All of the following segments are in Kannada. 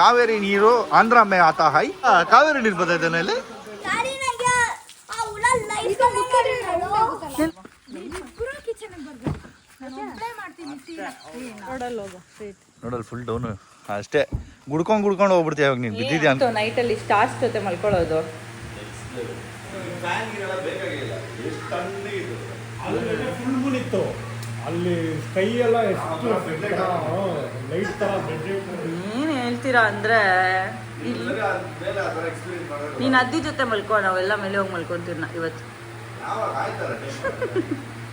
ಕಾವೇರಿ ನೀರು ಆಂಧ್ರ ಮೇ ಆತಾ ಹೈ. ಆ, ಕಾವೇರಿ ನೀರು ಬರ್ತೈತೆ ಇಲ್ಲಿ ನೋಡಲ್ ಫುಲ್ ಡೌನ್ ಅಷ್ಟೇ. ಗುಡ್ಕೊಂಡ್ ಗುಡ್ಕೊಂಡು ಹೋಗ್ಬಿಡ್ತೀಯ ಯಾವಾಗ ನೀನು. ಬಿದ್ದಿದ್ಯಾ ಅಂತ ನೈಟಲ್ಲಿ ಸ್ಟಾರ್ಸ್ ಜೊತೆ ಮಲ್ಕೊಳ್ಳೋದು. ಫುಲ್ ಮೂನ್ ಇತ್ತು. ಅಲ್ಲಿ ಸ್ಕೈ ಎಲ್ಲ ಎಷ್ಟು ಲೈಟ್ ತರ ಬೆಡ್ ಹೇಳ್ತೀರಾ ಅಂದ್ರೆ ಇಲ್ಲಿ ನೀನ್ ಅದ್ದಿ ಜೊತೆ ಮಲ್ಕೋ ನಾವೆಲ್ಲ ಮೇಲೆ ಹೋಗಿ ಮಲ್ಕೊಂತೀವಿ ನಾ ಇವತ್ತು.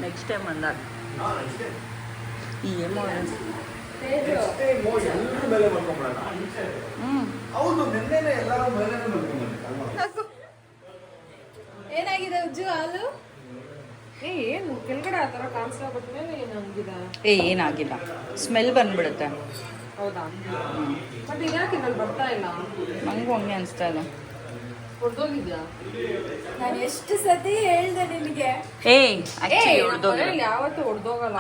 ನೆಕ್ಸ್ಟ್ ಟೈಮ್ ಅಂದಾಗ ಏನಾಗಿದೆ ಉಜ್ಜು ಹಾಲು? ಏ ಏನು ಕೆಳಗಡೆ ಆ ಥರ ಕಾಣಿಸ್ತಾ ಮೇಲೆ ಏನು ಏ ಏನಾಗಿಲ್ಲ. ಸ್ಮೆಲ್ ಬಂದ್ಬಿಡುತ್ತೆ. ಹೌದಾ? ಮತ್ತೆ ಇದ್ಯಾಕೆ ಇದ್ರಲ್ಲಿ ಬರ್ತಾ ಇಲ್ಲ? ನಂಗೂ ಹಂಗೆ ಅನಿಸ್ತಾ ಇದೆ. ಹೊಡೆದೋಗಿದ್ಯಾ ನಾನು ಎಷ್ಟು ಸತಿ ಹೇಳ್ದೆ ನಿನಗೆ. ಆಕ್ಚುಲಿ ಯಾವತ್ತೂ ಹೊಡೆದೋಗಲ್ಲ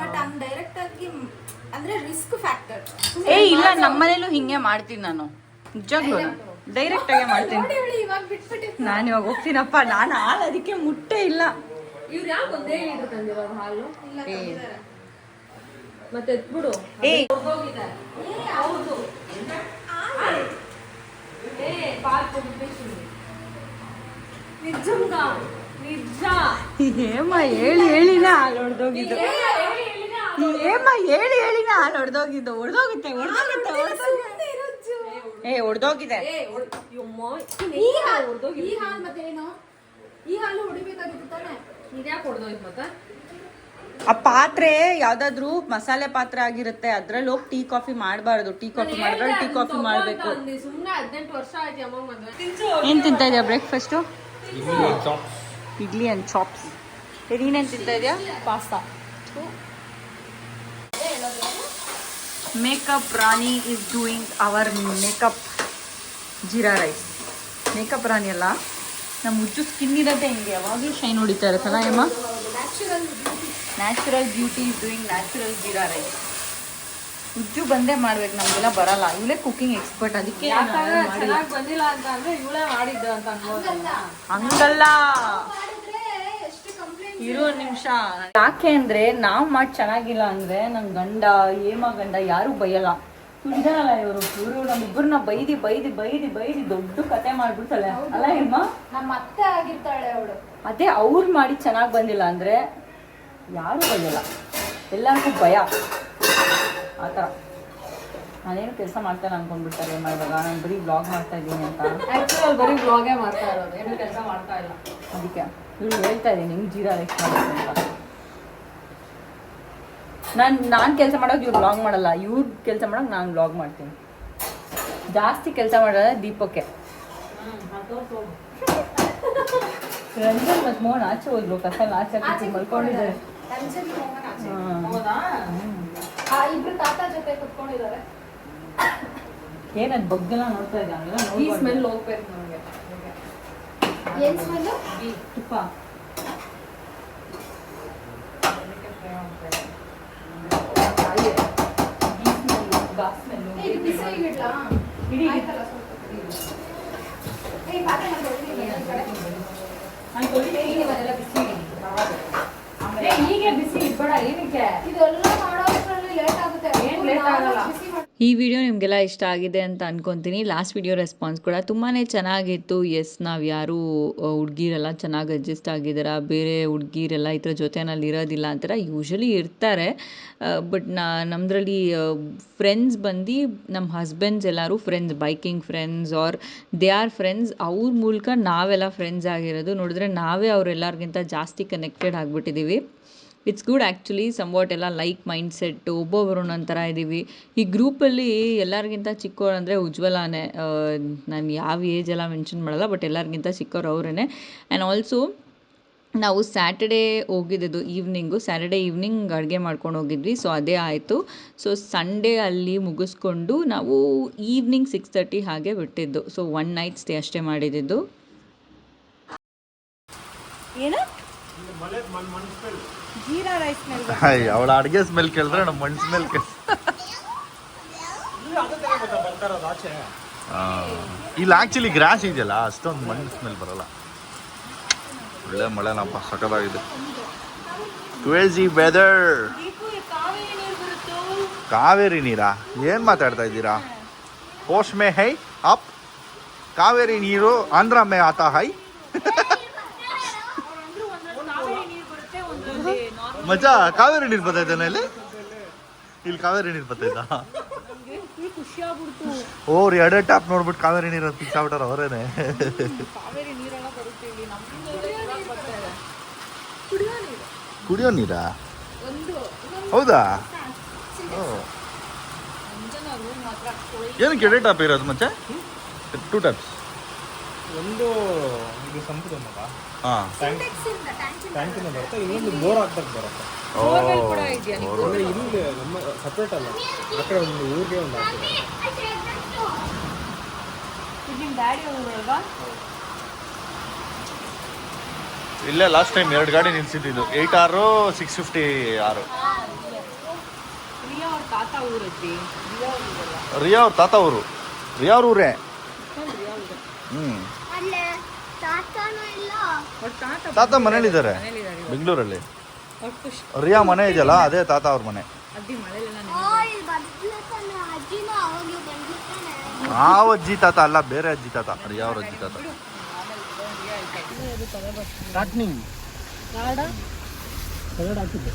ಬಟ್ ಹಂಗ್ ಡೈರೆಕ್ಟ್ ಆಗಿ ಅಂದ್ರೆ ರಿಸ್ಕ್ ಫ್ಯಾಕ್ಟರ್ ಏ ಇಲ್ಲ ನಮ್ಮನೇಲೂ ಹಿಂಗೆ ಮಾಡ್ತೀನಿ ನಾನು. ನಿಜವಾಗ್ಲೂ. ಡೈರೆಕ್ಟ್ ಆಗಿ ಮಾಡ್ತೀನಿ. ನಾನು ಇವಾಗ ಹೋಗ್ತೀನಪ್ಪ ನಾನು ಹಾಲು ಅದಕ್ಕೆ ಮುಟ್ಟೆ ಇಲ್ಲ. ಇವ್ರು ಯಾಕೆ ಒಂದೇ ಹಾಲು? ಏ ಮತ್ತೆ ಎತ್ಬಿಡು ಹೊಡೆದೋಗಿದೆ ಕೊಡ್ಬೇಕು ನಿಜಂಗ ನಿಜ. ಏಮ್ಮ ಹೇಳಿ ಹೇಳಿನ ಹಾಲು ಹೊಡೆದೋಗಿದ್ದು. ಏಮ್ಮ ಹೇಳಿ ಹೇಳಿನ ಹಾಲು ಹೊಡೆದೋಗಿದ್ದು. ಹೊಡೆದೋಗುತ್ತೆ ಹೊಡೆದೋಗುತ್ತೆ ಹೊಡೆದೋಗುತ್ತೆ. ಏ ಹೊಡೆದೋಗಿದೆ. ಏ ಹೊಡ್- ಯಮ್ಮ, ಈ ಹಾಲು ಈ ಹಾಲು ಮತ್ತೆ ಏನು? ಈ ಹಾಲು ಹೊಡಿಬೇಕಾಗಿತ್ತು ತಾನೆ? ಇದ್ಯಾಕೆ ಹೊಡೆದೋಯ್ತು ಮತ್ತೆ? ಆ ಪಾತ್ರೆ ಯಾವ್ದಾದ್ರು ಮಸಾಲೆ ಪಾತ್ರೆ ಆಗಿರುತ್ತೆ ಅದ್ರಲ್ಲಿ ಹೋಗಿ ಟೀ ಕಾಫಿ ಮಾಡಬಾರ್ದು. ಟೀ ಕಾಫಿ ಮಾಡಿದ್ರೆ ಟೀ ಕಾಫಿ ಮಾಡಬೇಕು. ಸುಮ್ಮನೆ ಹದಿನೆಂಟು ವರ್ಷ ಆಯ್ತು ಅಮ್ಮ ಮದ್ವೆ. ಏನ್ ತಿಂತಾ ಇದೆಯಾ ಬ್ರೇಕ್ಫಾಸ್ಟ್? ಇಡ್ಲಿ ಅಂಡ್ ಚಾಪ್ಸ್ ಏನೇನ್ ತಿಂತಾ ಇದೆಯಾ? Pasta. Makeup Rani is doing hour makeup jeera rice. Makeup Rani ಅಲ್ಲ? ನಮ್ಮ ಮುಚ್ಚು ಸ್ಕಿನ್ ಇರೋದೇ ಹಿಂಗೆ ಯಾವಾಗಲೂ ಶೈನ್ ಹೊಡಿತಾ ಇರುತ್ತಲ್ಲ ಏಮ್ಮ natural beauty is doing natural jeera rice ಉಜ್ಜು ಬಂದೇ ಮಾಡ್ಬೇಕು ನಮಗೆಲ್ಲ ಬರಲ್ಲ. ಇವಳೇ ಕುಕಿಂಗ್ ಎಕ್ಸ್ಪರ್ಟ್ ಅದಕ್ಕೆ ಬಂದಿಲ್ಲ ಅಂತ ಅಂದ್ರೆ ಇವಳೇ ಮಾಡಿದ್ದ ಅಂತ ಹಂಗಲ್ಲ. ಇರೋ ನಿಮಿಷ. ಯಾಕೆ ಅಂದ್ರೆ ನಾವ್ ಮಾಡಿ ಚೆನ್ನಾಗಿಲ್ಲ ಅಂದ್ರೆ ನನ್ ಗಂಡ ಏಮ ಗಂಡ ಯಾರು ಬೈಯಲ್ಲ. ಇದಾರಲ್ಲ ಇವರು. ಇವರು ನಮ್ಮಿಬ್ಬರನ್ನ ಬೈದಿ ಬೈದಿ ಬೈದಿ ಬೈದಿ ದೊಡ್ಡ ಕತೆ ಮಾಡ್ಬಿಡ್ತಾಳೆ. ಅಲ್ಲ ಏಮ್ಮ ನಮ್ಮ ಅತ್ತೆ ಆಗಿರ್ತಾಳೆ ಅವಳು. ಅದೇ ಅವ್ರು ಮಾಡಿ ಚೆನ್ನಾಗಿ ಬಂದಿಲ್ಲ ಅಂದ್ರೆ ಯಾರು ಬಂದಿಲ್ಲ. ಎಲ್ಲರಿಗೂ ಭಯ. ಆ ಥರ. ನಾನೇನು ಕೆಲಸ ಮಾಡ್ತಾನೆ ಅನ್ಕೊಂಡ್ಬಿಡ್ತಾರೆ ಏನ್ ನಾನು ಬರೀ ಬ್ಲಾಗ್ ಮಾಡ್ತಾ ಇದ್ದೀನಿ ಅಂತ. ಆಕ್ಚುಲಿ ಬರೀ ಬ್ಲಾಗೇ ಮಾಡ್ತಾ ಇರೋದು. ಏನು ಕೆಲಸ ಮಾಡ್ತಾ ಇಲ್ಲ. ಅದಕ್ಕೆ. ಇವ್ರು ಹೇಳ್ತಾ ಇದ್ದೀನಿ ನಿಮ್ಗೆ ಜೀರಾ ಲೈಕ್ ಮಾಡ್ತಾರೆ ಅಂತ. ನಾನು ನಾನು ಕೆಲಸ ಮಾಡೋಕೆ ಇವ್ರು ಬ್ಲಾಗ್ ಮಾಡಲ್ಲ. ಇವ್ರು ಕೆಲಸ ಮಾಡೋಕೆ ನಾನು ಬ್ಲಾಗ್ ಮಾಡ್ತೀನಿ. ಜಾಸ್ತಿ ಕೆಲಸ ಮಾಡೋದೇ ದೀಪಕ್ಕೆ. ರಂಜನ್ ಮತ್ತು ಮೋಹನ್ ಆಚೆ ಹೋದ್ರು ಕಸಲ್ ಆಚೆ ಕೂತು ಮಲ್ಕೊಂಡಿದ್ದಾರೆ. ಏನದು ಬಗ್ಗೆಲ್ಲ ನೋಡ್ತಾ ಇದ್ದೆ ಏನ್ ಈ ಸ್ಮೆಲ್ ಹೋಗ್ಬೇಕು ನಮಗೆ. ಏನ್ ಸ್ಮೆಲ್ಲು ತುಪ್ಪ. ಇದು ಬಿಸಿ ಇಡ್ಲಾ ಇಡಿ. ಆಯ್ತಲ್ಲ ಸ್ವಲ್ಪ ಏ ಪಾತ್ರೆ ಮತ್ತೆ ಹೊಡಿತೀನಿ ಈ ಕಡೆ. ನಾನು ತೊಳಿತೀನಿ. ಏ, ಇವನ್ನೆಲ್ಲ ಬಿಸಿ ಇಡ್ಬೇಡ ಏನಕ್ಕೆ ಇದೆಲ್ಲ ಮಾಡೋದ್ರಲ್ಲಿ ಲೇಟ್ ಆಗುತ್ತೆ ಏನ್ ಲೇಟ್ ಆಗಲ್ಲ. ಬಿಸಿ ಈ ವಿಡಿಯೋ ನಿಮಗೆಲ್ಲ ಇಷ್ಟ ಆಗಿದೆ ಅಂತ ಅನ್ಕೊತೀನಿ. ಲಾಸ್ಟ್ ವಿಡಿಯೋ ರೆಸ್ಪಾನ್ಸ್ ಕೂಡ ತುಂಬಾ ಚೆನ್ನಾಗಿತ್ತು. ಎಸ್ ನಾವು ಯಾರು ಹುಡುಗಿರೆಲ್ಲ ಚೆನ್ನಾಗಿ ಅಡ್ಜಸ್ಟ್ ಆಗಿದ್ದೀರಾ ಬೇರೆ ಹುಡುಗಿರೆಲ್ಲ ಥರ ಜೊತೆನಲ್ಲಿ ಇರೋದಿಲ್ಲ ಅಂತಾರೆ? ಯೂಶ್ವಲಿ ಇರ್ತಾರೆ. ಬಟ್ ನಾ ನಮ್ಮದ್ರಲ್ಲಿ ಫ್ರೆಂಡ್ಸ್ ಬಂದು ನಮ್ಮ ಹಸ್ಬೆಂಡ್ಸ್ ಎಲ್ಲರೂ friends biking friends are they are friends ಅವ್ರ ಮೂಲಕ ನಾವೆಲ್ಲ ಫ್ರೆಂಡ್ಸ್ ಆಗಿರೋದು ನೋಡಿದ್ರೆ ನಾವೇ ಅವರೆಲ್ಲರಿಗಿಂತ ಜಾಸ್ತಿ ಕನೆಕ್ಟೆಡ್ ಆಗಿಬಿಟ್ಟಿದ್ದೀವಿ ಇಟ್ಸ್ ಗುಡ್ ಆ್ಯಕ್ಚುಲಿ ಸಮ್ವಾಟ್ ಎಲ್ಲ ಲೈಕ್ ಮೈಂಡ್ ಸೆಟ್ ಒಬ್ಬೊಬ್ಬರು ಒಂಥರ ಇದ್ದೀವಿ ಈ ಗ್ರೂಪಲ್ಲಿ ಎಲ್ಲರಿಗಿಂತ ಚಿಕ್ಕವ್ರು ಅಂದರೆ ಉಜ್ವಲಾನೇ. ನಾನು ಯಾವ ಏಜ್ ಎಲ್ಲ ಮೆನ್ಷನ್ ಮಾಡಲ್ಲ ಬಟ್ ಎಲ್ಲರಿಗಿಂತ ಚಿಕ್ಕವ್ರು ಅವರೇ ಆ್ಯಂಡ್ ಆಲ್ಸೋ ನಾವು ಸ್ಯಾಟರ್ಡೇ ಹೋಗಿದ್ದು ಈವ್ನಿಂಗು ಸ್ಯಾಟರ್ಡೇ ಈವ್ನಿಂಗ್ ಅಡುಗೆ ಮಾಡ್ಕೊಂಡು ಹೋಗಿದ್ವಿ ಸೊ ಅದೇ ಆಯಿತು. ಸೊ ಸಂಡೇ ಅಲ್ಲಿ ಮುಗಿಸ್ಕೊಂಡು ನಾವು ಈವ್ನಿಂಗ್ ಸಿಕ್ಸ್ ತರ್ಟಿ ಹಾಗೆ ಬಿಟ್ಟಿದ್ದು. ಸೊ ಒನ್ ನೈಟ್ ಸ್ಟೇ ಅಷ್ಟೇ ಮಾಡಿದ್ದು. ಏನು? ಜೀರಾ ರೈಸ್ ಮೇಲೆ ಅವಳ ಅಡುಗೆ ಸ್ಮೆಲ್ ಕೇಳಿದ್ರೆ ನಮ್ಮ ಮಣ್ಣು ಸ್ಮೆಲ್ ಇಲ್ಲ ಇಲ್ಲಿ ಆಕ್ಚುಲಿ ಗ್ರಾಸ್ ಇದೆಯಲ್ಲ ಅಷ್ಟೊಂದು ಮಣ್ಣು ಸ್ಮೆಲ್ ಬರಲ್ಲ. ಒಳ್ಳೆ ಮಳೆನಪ್ಪ ಸಕದಾಗಿದೆ ಕ್ರೇಜಿ ವೆದರ್ ಕಾವೇರಿ ನೀರಾ ಏನು ಮಾತಾಡ್ತಾ ಇದ್ದೀರಾ? ಪೋಸ್ಟ್ ಮೇ ಹೈ ಅಪ್. ಕಾವೇರಿ ನೀರು ಆಂಧ್ರ ಮೇ ಆತ ಹೈ. ಮಜಾ ಕಾವೇರಿ ನೀರು ಬರ್ತೈತೆ ಇಲ್ಲಿ? ಇಲ್ಲಿ ಕಾವೇರಿ ನೀರು ಬರ್ತೈತಾ ಓರ್ ಎರಡೇ ಟ್ಯಾಪ್ ನೋಡ್ಬಿಟ್ಟು ಕಾವೇರಿ ನೀರು ಅಂತ ಅವರೇನೆ ನೀರೆಲ್ಲ ಬರುತ್ತೆ ಇಲ್ಲಿ ಕುಡಿಯೋ ನೀರಾ? ಹೌದಾ? ಏನಕ್ಕೆ ಎರಡೇ ಟ್ಯಾಪ್ ಇರೋದು ಮತ್ತೆ? ಟೂ ಟ್ಯಾಪ್ಸ್ ಒಂದು ಇದು ಸಂಪುಟ ಮಗ ಹಾಂ. ಟ್ಯಾಂಕ್ ಟ್ಯಾಂಕಿನ ಬರುತ್ತೆ ಇನ್ನೊಂದು ಬೋರ್ ಹಾಕ್ಬೇಕು ಬರುತ್ತೆ. ಬೋರ್ವೆಲ್ ಕೂಡ ಇದೆಯಾ ನಿಮ್ಗೆ? ಅಂದ್ರೆ ಇಲ್ಲಿ ನಮ್ಮ ಸಪ್ರೇಟ್ ಅಲ್ಲ ಆ ಕಡೆ ಒಂದು ಊರಿಗೆ ಒಂದು ಹಾಕಿದ್ದಾರೆ. ನಿಮ್ಮ ಡ್ಯಾಡಿ ಇಲ್ಲೇ ಲಾಸ್ಟ್ ಟೈಮ್ ಎರಡು ಗಾಡಿ ನಿಲ್ಸಿದ್ದು ಏಯ್ಟ್ ಆರು ಸಿಕ್ಸ್ ಫಿಫ್ಟಿ ಆರು. ರಿಯಾ ಅವ್ರ ತಾತ ಊರು. ರಿಯಾ ಅವ್ರ ಊರೇ? ಹ್ಞೂ ಅಲ್ಲೇ ತಾತನೂ ಇಲ್ಲ ಅವ್ರ ತಾತ ತಾತ ಮನೇಲಿದ್ದಾರೆ. ಬೆಂಗಳೂರಲ್ಲಿ. ರಿಯಾ ಮನೆ ಇದೆಯಲ್ಲ ಅದೇ ತಾತ ಅವ್ರ ಮನೆ. ಯಾವ ಅಜ್ಜಿ ತಾತ ಅಲ್ಲ ಬೇರೆ ಅಜ್ಜಿ ತಾತ ರಿಯಾ ಅವ್ರ ಅಜ್ಜಿ ತಾತ. ಹಾಕಿದ್ದೆ.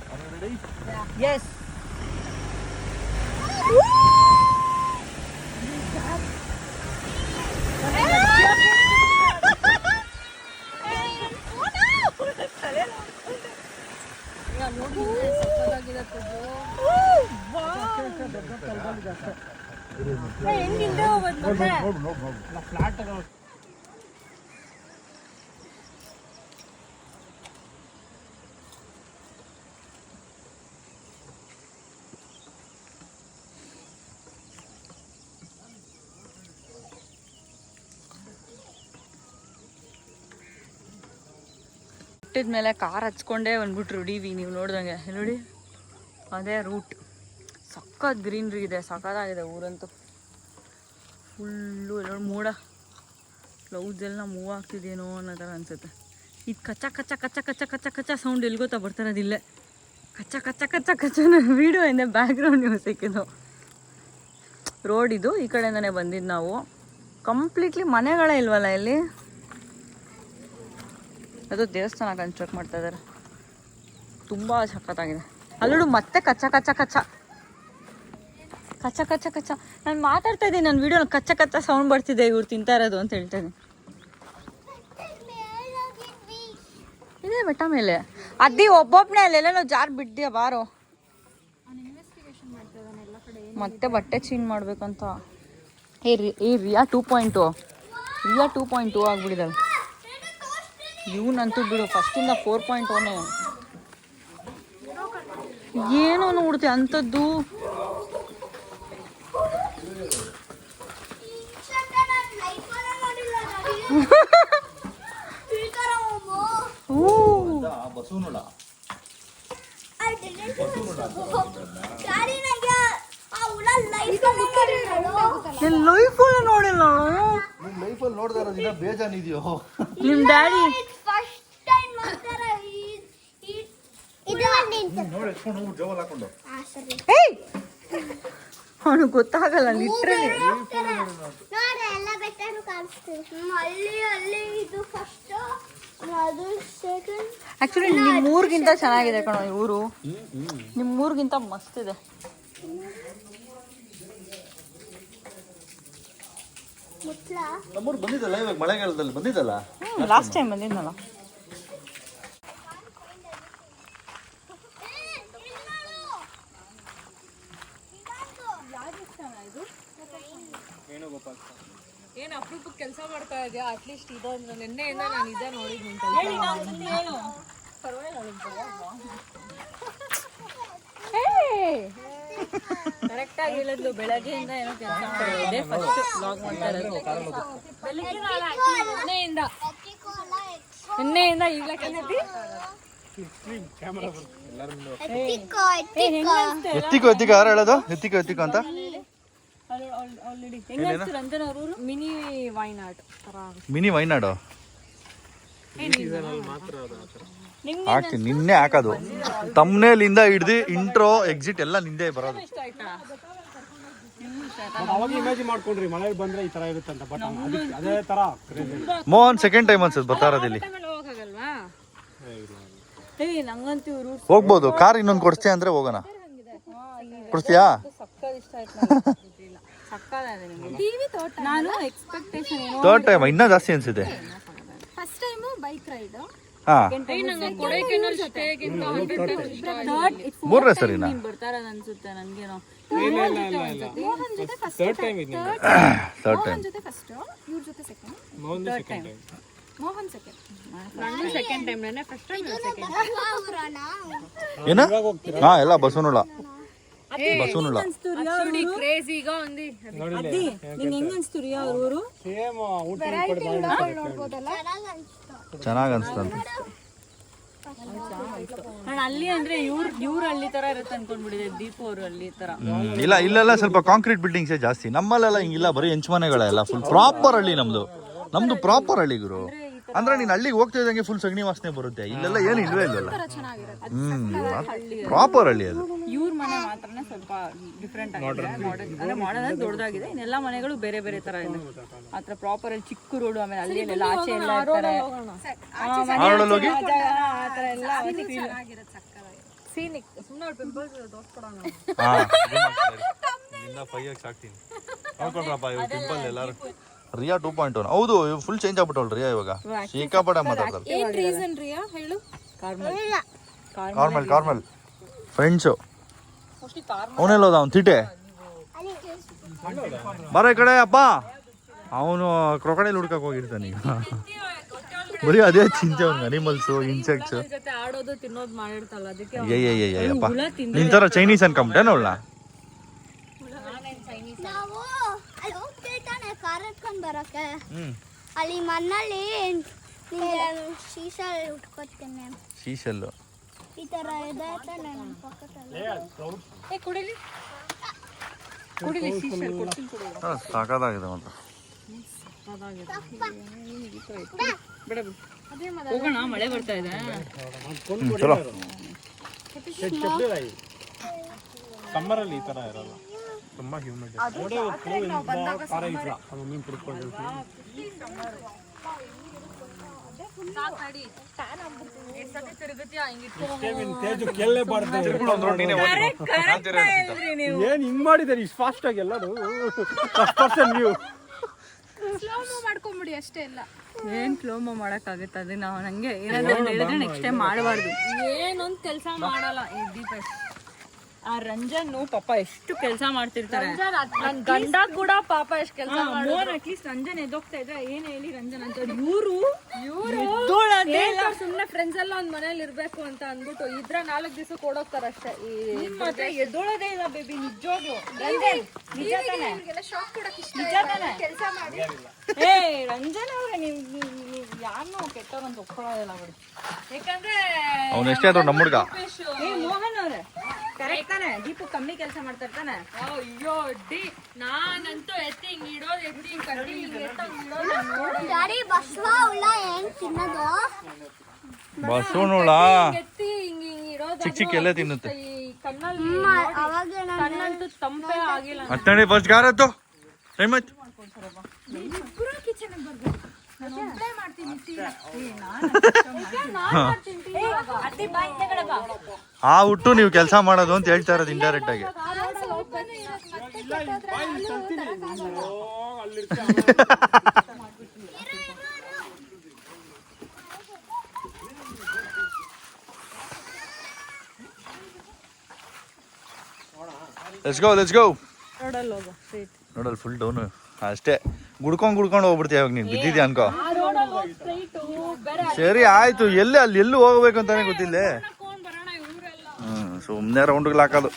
ಆ ಮನೆಯಲ್ಲ ಬರುತ್ತೆ ಹಾಂ ಓಕೆ ಓಕೆ ಒಂದು ಹೊಡೆದು ಎಸ್ ಫ್ಲಾಟ್ ಬೆಟ್ಟದ ಮೇಲೆ ಕಾರ್ ಹಚ್ಕೊಂಡೇ ಬಂದ್ಬಿಟ್ರು ಡಿ ನೀವು ನೋಡ್ದಂಗೆ. ನೋಡಿ, ಅದೇ ರೂಟ್ ಸಖತ್ ಗ್ರೀನ್ರಿ ಇದೆ, ಸಖತ್ತಾಗಿದೆ ಊರಂತೂ. ಫುಲ್ಲು ನೋಡಿ ಮೂಡ. ಕ್ಲೌಡ್ಸ್ ಎಲ್ಲ ಮೂವ್ ಆಗ್ತಿದೇನೋ ಅನ್ನೋ ಥರ ಅನ್ಸುತ್ತೆ. ಇದು ಕಚ್ಚ ಕಚ್ಚ ಕಚ್ಚ ಕಚ್ಚ ಕಚ್ಚ ಕಚ್ಚ ಸೌಂಡ್ ಎಲ್ಲಿ ಗೊತ್ತಾ ಬರ್ತಾರದಿಲ್ಲೇ ಕಚ್ಚ ಕಚ್ಚ ಕಚ್ಚ ಕಚ್ಚ ವೀಡಿಯೋ ಇಂದ ಬ್ಯಾಕ್ಗ್ರೌಂಡ್ ನೀವು ಇದು ರೋಡ್ ಇದು, ಈ ಕಡೆಯಿಂದನೇ ಬಂದಿದ್ದು ನಾವು. ಕಂಪ್ಲೀಟ್ಲಿ ಮನೆಗಳೇ ಇಲ್ವಲ್ಲ ಇಲ್ಲಿ? ಅದು ದೇವಸ್ಥಾನ ಕನ್ಸ್ಟ್ರಕ್ಟ್ ಮಾಡ್ತಾ ಇದಾರೆ. ತುಂಬ ಸಕ್ಕತ್ತಾಗಿದೆ ಅಲ್ಲೂ ಮತ್ತೆ ಕಚ್ಚ ಕಚ್ಚ ಕಚ್ಚ. ಕಚ್ಚ ಕಚ್ಚ ಕಚ್ಚ. ನಾನು ಮಾತಾಡ್ತಾ ಇದ್ದೀನಿ ನನ್ನ ವಿಡಿಯೋ ಕಚ್ಚ ಕಚ್ಚ ಸೌಂಡ್ ಬರ್ತಿದೆ, ಇವ್ರು ತಿಂತಾ ಇರೋದು ಅಂತ ಹೇಳ್ತಾ ಇದ್ದೀನಿ. ಇದೇ ಬೆಟ್ಟ ಮೇಲೆ. ಅದ್ದಿ ಒಬ್ಬೊಬ್ಬನೇ ಅಲ್ಲೆಲ್ಲ ಜಾರ್ ಬಿಡ್ದೆ ಬಾರೋ? ಮತ್ತೆ ಬಟ್ಟೆ ಚೇಂಜ್ ಮಾಡ್ಬೇಕಂತ. ಏ, ರಿ Riya two point Riya two point two ಆಗ್ಬಿಟ್ಟಿದ್ದಾಳೆ ಇವನಂತೂ ಬಿಡು ಫಸ್ಟಿಂದ ಫೋರ್ ಪಾಯಿಂಟ್ ಒನ್ ಏನೋ ನೋಡ್ತೆ ಅಂಥದ್ದು. ಲೈಫ್ ನೋಡಿಲ್ಲ ಬೇಜಾನಿದೆಯೋ ನಿಮ್ಮ ಡ್ಯಾಡಿ? ಅವನು ಗೊತ್ತಾಗಲ್ಲ ಲಿಟ್ರಲಿ ಆಕ್ಚುಲಿ ಎಲ್ಲ ಬೆಟ್ಟನು ಕಾಣಿಸ್ತಿದೆ. ಅಲ್ಲಿ ಅಲ್ಲಿ ಇದು ಫಸ್ಟ್ ಅದು ಸೆಕೆಂಡ್ ಆ್ಯಕ್ಚುಲಿ ನಿಮ್ಮ ಊರಿಗಿಂತ ಚೆನ್ನಾಗಿದೆ ಕಣೋ ಈ ಊರು ನಿಮ್ಮ ಊರ್ಗಿಂತ ಮಸ್ತ್ ಇದೆ. ನಮ್ಮೂರು ಬಂದಿದ್ದಲ್ಲ ಇವಾಗ ಮಳೆಗಾಲದಲ್ಲಿ ಬಂದಿದ್ದಲ್ಲ? ಲಾಸ್ಟ್ ಟೈಮ್ ಬಂದಿದ್ನಲ್ಲ. ಏನು ಅಪರೂಪಕ್ಕೆ ಕೆಲಸ ಮಾಡ್ತಾ ಇದೆಯಾ? ಅಟ್ಲೀಸ್ಟ್ ಇದೊಂದು ನಿನ್ನೆಯಿಂದ ನಾನು ಇದೇ ನೋಡಿದ್ ನಿಂತ ಕರೆಕ್ಟ್ ಆಗಿ ಹೇಳಿದ್ಲು ಬೆಳಗ್ಗೆಯಿಂದ ಏನೋ ಕೆಲಸ ಇದೆ ಫಸ್ಟ್ ಬ್ಲಾಗ್ ಮಾಡ್ತಾ ಇರೋದು. ಬೆಳಿಗ್ಗೆ ನಿನ್ನೆಯಿಂದ ಎಣ್ಣೆಯಿಂದ. ಈಗ್ಲೇ ಕಲಿತಿ ಎತ್ತಿಕೋ ಎತ್ತಿಕೋ ಯಾರು ಹೇಳೋದು? ಎತ್ತಿಕೋ ಎತ್ತಿಕೋ ಅಂತ? ಮಿನಿ ವೈನಾಡ್ ಮಿನಿ ವೈನಾಡು ಹಾಕ್ತೀನಿ ನಿನ್ನೆ ಹಾಕೋದು. ತಮ್ನೇಲಿಂದ ಹಿಡ್ದು ಇಂಟ್ರೋ ಎಕ್ಸಿಟ್ ಎಲ್ಲ ನಿಂದೆ ಬರೋದು ಅವಾಗ ಇಮ್ಯಾಜಿನ್ ಮಾಡ್ಕೊಂಡ್ರಿ ಮಳೆ ಬಂದ್ರೆ ಈ ತರ ಇರುತ್ತೆ ಅಂತ ಬಟ್ ಅದಕ್ಕೆ ತರ ಮೋಹನ್ ಸೆಕೆಂಡ್ ಟೈಮ್ ಅನ್ಸುತ್ತೆ ಬರ್ತಾರದಲ್ಲಿ ಹೋಗ್ಬೋದು ಕಾರ್ ಇನ್ನೊಂದು ಕೊಡ್ತೀಯ ಅಂದ್ರೆ ಹೋಗೋಣ ಕೊಡ್ತೀಯಾ ಸಕ್ಕತ್ ಇಷ್ಟ ಆಯ್ತು ಸಕ್ಕದಾಗಿದೆ ನಿಮಗೆ ಟಿವಿ ತೋಟ ನಾನು ಎಕ್ಸ್ಪೆಕ್ಟೇಷನ್ ಏನೋ ಥರ್ಡ್ ಟೈಮ್ ಇನ್ನೂ ಜಾಸ್ತಿ ಅನ್ಸುತ್ತೆ ಫಸ್ಟ್ ಟೈಮು ಬೈಕ್ ರೈಡ್ ಹಾ. ಮೂರನೇ ಸರಿನಾ? ನೀನ್ ಬರ್ತಾ ಇರೋದು ಅನ್ಸುತ್ತೆ ನನ್ಗೇನೋ. ಮೋಹನ್ ಜೊತೆ ಫಸ್ಟ್ ಥರ್ಡ್ ಟೈಮ್ ಮೋಹನ್ ಜೊತೆ ಫಸ್ಟ್ ಇವ್ರ ಜೊತೆ ಸೆಕೆಂಡ್ ಮೋಹನ್ ಸೆಕೆಂಡ್ ನಾನು ಸೆಕೆಂಡ್ ಟೈಮ್ ನಾನೇ ಫಸ್ಟ್ ಟೈಮ್ ಸೆಕೆಂಡ್ ಏನ? ಹಾ ಎಲ್ಲ ಬಸವನುಳ್ಳ. ಬಸವನುಳ ಕ್ರೇಜಿ ಈಗ ఉంది ಅದ್ದಿ ನಿಂಗೆ ಹೆಂಗ್ ಅನ್ಸ್ತು ರೀ ಅವ್ರ ಊರು ಸೇಮ್ ಊಟ ನೋಡ್ಬೋದಲ್ಲ? ಚೆನ್ನಾಗ್ ಅನ್ಸ್ತಂತೆ ಅಲ್ಲಿ ಅಂದ್ರೆ ಇವ್ರ ಇವ್ರ ಹಳ್ಳಿ ತರ ಇರುತ್ತೆ ಅನ್ಕೊಂಡ್ಬಿಡಿದೆ ದೀಪ ಅವ್ರ ಹಳ್ಳಿ ತರ. ಇಲ್ಲ ಇಲ್ಲೆಲ್ಲ ಸ್ವಲ್ಪ ಕಾಂಕ್ರೀಟ್ ಬಿಲ್ಡಿಂಗ್ಸೇ ಜಾಸ್ತಿ. ನಮ್ಮಲ್ಲೆಲ್ಲ ಹಿಂಗಿಲ್ಲ ಬರೀ ಹೆಂಚು ಮನೆಗಳೆಲ್ಲ ಫುಲ್ ಪ್ರಾಪರ್ ಹಳ್ಳಿ ನಮ್ದು. ನಮ್ದು ಪ್ರಾಪರ್ ಹಳ್ಳಿ ಗುರು. ಅಂದ್ರೆ ನೀನ್ ಹಳ್ಳಿಗೆ ಹೋಗ್ತಾ ಇದ್ದಂಗೆ ಫುಲ್ ಸಗಣಿ ವಾಸನೆ ಬರುತ್ತೆ. ಇಲ್ಲೆಲ್ಲ ಏನು ಇಲ್ವೇ ಚೆನ್ನಾಗಿರುತ್ತೆ. ಹ್ಮ್ ಪ್ರಾಪರ್ ಹಳ್ಳಿ ಅದು. ಇವ್ರ ಮನೆ ಮಾತ್ರನೇ ಸ್ವಲ್ಪ ಡಿಫ್ರೆಂಟ್ ಆಗಿದೆ. ಮಾಡರ್ನ್ ಅಂದ್ರೆ ಮಾಡರ್ನ್ ದೊಡ್ಡದಾಗಿದೆ. ಇನ್ನೆಲ್ಲ ಮನೆಗಳು ಬೇರೆ ಬೇರೆ ತರ ಇದೆ. ಆತರ ಪ್ರಾಪರ್ ಅಲ್ಲಿ ಚಿಕ್ಕ ರೋಡು ಆಮೇಲೆ ಅಲ್ಲಿ ಎಲ್ಲ ಆಚೆ ಎಲ್ಲ ಇರ್ತಾರೆ. ಆ ರೋಡಲ್ಲಿ ಹೋಗಿ? ಆತರ ಎಲ್ಲ ಸೀನಿಕ್ ಸುಮ್ಮನೆ ಪಿಂಪಲ್ಸ್ ತೋರ್ಸ್ಕೊಡೋಣ. ಹಾ ಫೈವ್ ನೋಡ್ಕೊಂಡ್ರಪ್ಪ ಎಲ್ಲಾರು. ರಿಯಾ ಟೂ ಪಾಯಿಂಟ್ ಒನ್ ಹೌದು ಫುಲ್ ಚೇಂಜ್ ಆಗ್ಬಿಟ್ಟವಳು ರಿಯಾ ಇವಾಗ. ಸಿಕ್ಕಾಪಟ್ಟೆ ಮಾತಾಡ್ತಾರೆ. ಏನ್ ರೀಸನ್ ರಿಯಾ? ಹೇಳು. ಕಾರ್ಮಲ್ ನಾರ್ಮಲ್ ಫ್ರೆಂಡ್ಸು ಅವನೆಲ್ಲೋದ ಅವ್ನು? ತಿಟೆ? ಬರ ಈ ಕಡೆ ಅಪ್ಪ. ಅವನು ಕ್ರೊಕಡೈಲ್ ಹುಡ್ಕಕ್ ಹೋಗಿರ್ತಾನೆ ಈಗ. ಬರೀ ಅದೇ ಚಿಂತೆ ಒಂದು ಅನಿಮಲ್ಸು ಇನ್ಸೆಕ್ಟ್ಸ್ ಜೊತೆ ಆಡೋದು ತಿನ್ನೋದು ಮಾಡಿರ್ತಾರಲ್ಲ ಅದಕ್ಕೆ ಅಯ್ಯಯ್ಯಯ್ಯಪ್ಪ ನಿನ್ ಥರ ಚೈನೀಸ್ ಅನ್ಕೊಂಬಿಟ್ಟೆ ಅವಳನ್ನ ನಾವು ಅಲ್ಲಿ ಹೋಗ್ತೀವಿ ತಾನೆ ಕಾರ್ ಬರೋಕೆ ಬರಕ್ಕೆ. ಅಲ್ಲಿ ಮಣ್ಣಲ್ಲಿ ಶೀಶಲ್ ಉಟ್ಕೋತೇನೆ. ಶೀಶಲ್ಲು ಈ ತರ ಇದೆ ಪಕ್ಕದಲ್ಲಿ. ಕುಡಿಲಿ. ಕುಡಿಲಿ ಶೀಶಲ್ ಕೊಡ್ತೀನಿ ಸಾಕಾಗಿದೆ ಹೋಗೋಣ ಮಳೆ ಬರ್ತಾ ಇದೆ. ಹ್ಮ್, ಚಲೋ. ಸಮ್ಮರ್ ಅಲ್ಲಿ ಈ ತರ ಇರಲ್ಲ. ತುಂಬಾ ಹ್ಯೂಮಿಡ್ ಖಾರ ಇಲ್ಲ ಅದು ಮೀನ್ ಕುಡ್ಕೊಂಡಿರ್ತೀವಿ ಏನ್ ಹಿಂಗ್ ಮಾಡಿದಾರೆ? ಇಷ್ಟು ಫಾಸ್ಟ್ ಆಗಿ ಎಲ್ಲರೂ ಫಸ್ಟ್ ಪರ್ಸನ್ ಮಾಡ್ಕೊಂಬಿಡಿ ಅಷ್ಟೇ ಇಲ್ಲ. ಏನ್ ಕ್ಲೋಮೋ ಮಾಡಕ್ಕಾಗುತ್ತೆ? ಅದೇ ನಾವು ನಂಗೆ ಏನಾದ್ರು ಹೇಳಿದ್ರೆ ನೆಕ್ಸ್ಟ್ ಟೈಮ್ ಮಾಡಬಾರ್ದು. ಏನೊಂದ್ ಕೆಲಸ ಮಾಡಲ್ಲ. ಈ ದೀಪ ಆ ರಂಜನ್ ಪಾಪ ಎಷ್ಟು ಕೆಲಸ ಮಾಡ್ತಿರ್ತಾರೆ. ನನ್ ಗಂಡ ಕೂಡ ಪಾಪ ಎಷ್ಟು ಕೆಲಸ ಮೋರ್ ಅಟ್ಲೀಸ್ಟ್ ರಂಜನ್ ಎದ್ದೋಗ್ತಾ ಇದ್ರೆ ಏನ್ ಹೇಳಿ ರಂಜನ್ ಅಂತ ಇವರು ಇವ್ರು ಸುಮ್ನೆ ಫ್ರೆಂಡ್ಸ್ ಎಲ್ಲ ಒಂದ್ ಮನೇಲಿ ಇರ್ಬೇಕು ಅಂತ ಅಂದ್ಬಿಟ್ಟು ಇದ್ರ ನಾಲ್ಕ್ ದಿವಸ ಕೊಡೋಗ್ತಾರ ಅಷ್ಟೇ. ಈ ಮಾತ್ರ ಎದ್ದೋಳದೇ ಇಲ್ಲ ಬೇಬಿ ನಿಜವಾಗ್ಲು ನಿಜ ತಾನೆ. ನಿಜ ತಾನೆ. ಕೆಲಸ ಮಾಡಿ. ಏ ರಂಜನ್ ಅವ್ರೆ ನೀವ್ ಯಾರನ್ನೂ ಕೆಟ್ಟವ್ರು ಅಂತ ಒಪ್ಕೊಳ್ಳೋದಿಲ್ಲ ಬಿಡಿ. ಯಾಕಂದ್ರೆ ಅವ್ನು ಎಷ್ಟೇ ಆದ್ರೂ ನಮ್ಮ ಹುಡ್ಗ. ಏ ಮೋಹನ್ ಅವ್ರೆ. ಕರೆಕ್ಟ್ ತಾನೆ? ದೀಪು ಕಮ್ಮಿ ಕೆಲಸ ಮಾಡ್ತಾ ಇರ್ತಾನೆ. ಅಯ್ಯೋ ಡಿ ನಾನಂತೂ ಎತ್ತಿ ಹಿಂಗ್ ಇಡೋದು ಎತ್ತಿ ಹಿಂಗ್ ಕಟ್ಟಿ ಹಿಂಗ್ ಎತ್ತಂಗ್ ಇಡೋದು. ನಾನ್ ನೋಡೇ ಗಾಡಿ ಬಸ್ವ ಉಳ್ಳ ಹೆಂಗ್ ತಿನ್ನೋದು? ಬಸವನುಳ ಎತ್ತಿ ಹಿಂಗ್ ಹಿಂಗ್ ಇಡೋದು. ಚಿಕ್ಕ ಚಿಕ್ಕ ಎಲ್ಲೇ ತಿನ್ನುತ್ತೆ? ಈ ಕಣ್ಣಲ್ಲಿ ಕಣ್ಣಂತೂ ತಂಪೇ ಆಗಿಲ್ಲ. ಹತ್ತನೇ ಫಸ್ಟ್ ಗಾರ್ ಹತ್ತು ಟೈಮ್ ಆಯ್ತು ಅತ್ತಿ ಬಾ ಹಿಂದೆ ಕಡೆ ಬಾ ಆ ಹುಟ್ಟು ನೀವು ಕೆಲಸ ಮಾಡೋದು ಅಂತ ಹೇಳ್ತಾ ಇರೋದು ಇಂಡೈರೆಕ್ಟ್ ಆಗಿ. ಲೆಟ್ಸ್ ಗೋ ಲೆಟ್ಸ್ ಗೋ ನೋಡಲ್ ಫುಲ್ ಡೌನ್ ಅಷ್ಟೇ. ಗುಡ್ಕೊಂಡ್ ಗುಡ್ಕೊಂಡು ಹೋಗ್ಬಿಡ್ತೀಯ ಅವಾಗ ನೀನ್? ಬಿದ್ದಿದ್ಯ ಅನ್ಕೋ. ಸರಿ ಆಯ್ತು. ಎಲ್ಲಿ ಅಲ್ಲಿ ಎಲ್ಲೂ ಹೋಗ್ಬೇಕು ಅಂತಾನೆ ಗೊತ್ತಿಲ್ಲ. ಹ್ಮ್ ಸುಮ್ನೆ ರೌಂಡ್ಗಳು ಹಾಕೋದು